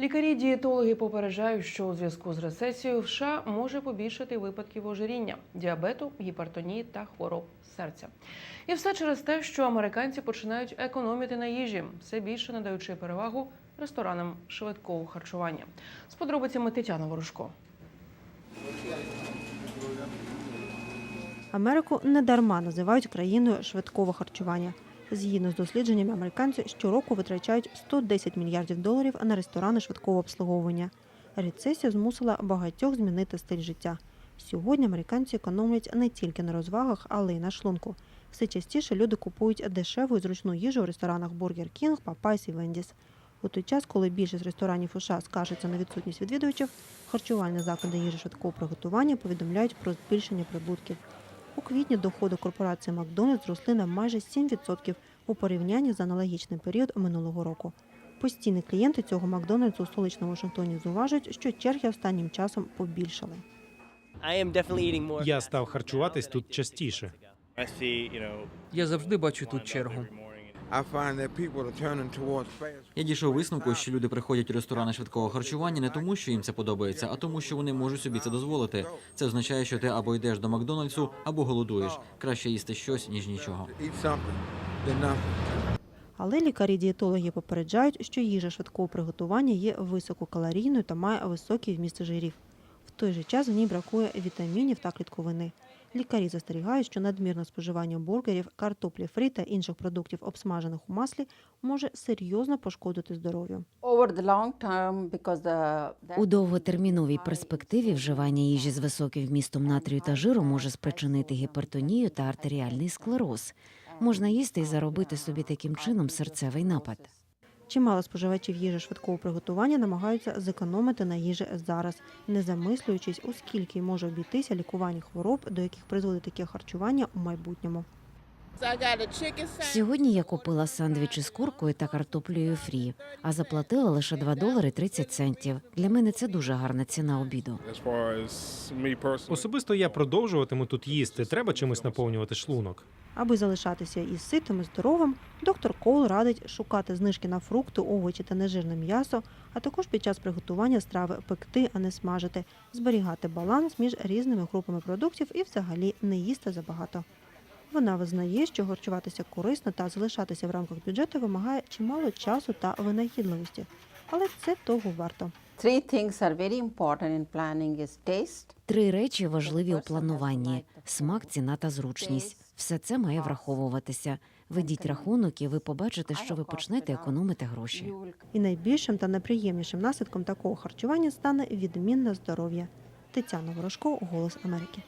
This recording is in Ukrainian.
Лікарі-дієтологи попереджають, що у зв'язку з рецесією в США може побільшати випадків ожиріння, діабету, гіпертонії та хвороб серця. І все через те, що американці починають економити на їжі, все більше надаючи перевагу ресторанам швидкого харчування. З подробицями Тетяна Ворожко. Америку недарма називають країною швидкого харчування. Згідно з дослідженнями, американці щороку витрачають 110 мільярдів доларів на ресторани швидкого обслуговування. Рецесія змусила багатьох змінити стиль життя. Сьогодні американці економлять не тільки на розвагах, але й на шлунку. Все частіше люди купують дешеву і зручну їжу в ресторанах Burger King, Popeyes і Wendy's. У той час, коли більшість ресторанів США скаржаться на відсутність відвідувачів, харчувальні заклади їжі швидкого приготування повідомляють про збільшення прибутків. У квітні доходи корпорації Макдональдс зросли на майже 7% у порівнянні з аналогічним період минулого року. Постійні клієнти цього Макдональдсу у столичному Вашингтоні зуважують, що черги останнім часом побільшали. Я став харчуватись тут частіше. Я завжди бачу тут чергу. Я дійшов висновку, що люди приходять у ресторани швидкого харчування не тому, що їм це подобається, а тому, що вони можуть собі це дозволити. Це означає, що ти або йдеш до Макдональдсу, або голодуєш. Краще їсти щось ніж нічого. Але лікарі-дієтологи попереджають, що їжа швидкого приготування є висококалорійною та має високий вміст жирів. В той же час в ній бракує вітамінів та клітковини. Лікарі застерігають, що надмірне споживання бургерів, картоплі фрі та інших продуктів, обсмажених у маслі, може серйозно пошкодити здоров'ю. У довготерміновій перспективі вживання їжі з високим вмістом натрію та жиру може спричинити гіпертонію та артеріальний склероз. Можна їсти і заробити собі таким чином серцевий напад. Чимало споживачів їжі швидкого приготування намагаються зекономити на їжі зараз, не замислюючись, у скільки може обійтися лікування хвороб, до яких призводить таке харчування у майбутньому. Сьогодні я купила сандвічі з куркою та картоплею фрі, а заплатила лише 2 долари 30 центів. Для мене це дуже гарна ціна обіду. Особисто я продовжуватиму тут їсти. Треба чимось наповнювати шлунок. Аби залишатися із ситим і здоровим, доктор Коул радить шукати знижки на фрукти, овочі та нежирне м'ясо, а також під час приготування страви пекти, а не смажити, зберігати баланс між різними групами продуктів і взагалі не їсти забагато. Вона визнає, що харчуватися корисно та залишатися в рамках бюджету вимагає чимало часу та винахідливості, але це того варто. Три речі важливі у плануванні: смак, ціна та зручність. Все це має враховуватися. Ведіть рахунок, і ви побачите, що ви почнете економити гроші. І найбільшим та найприємнішим наслідком такого харчування стане відмінне здоров'я. Тетяна Ворожко, Голос Америки.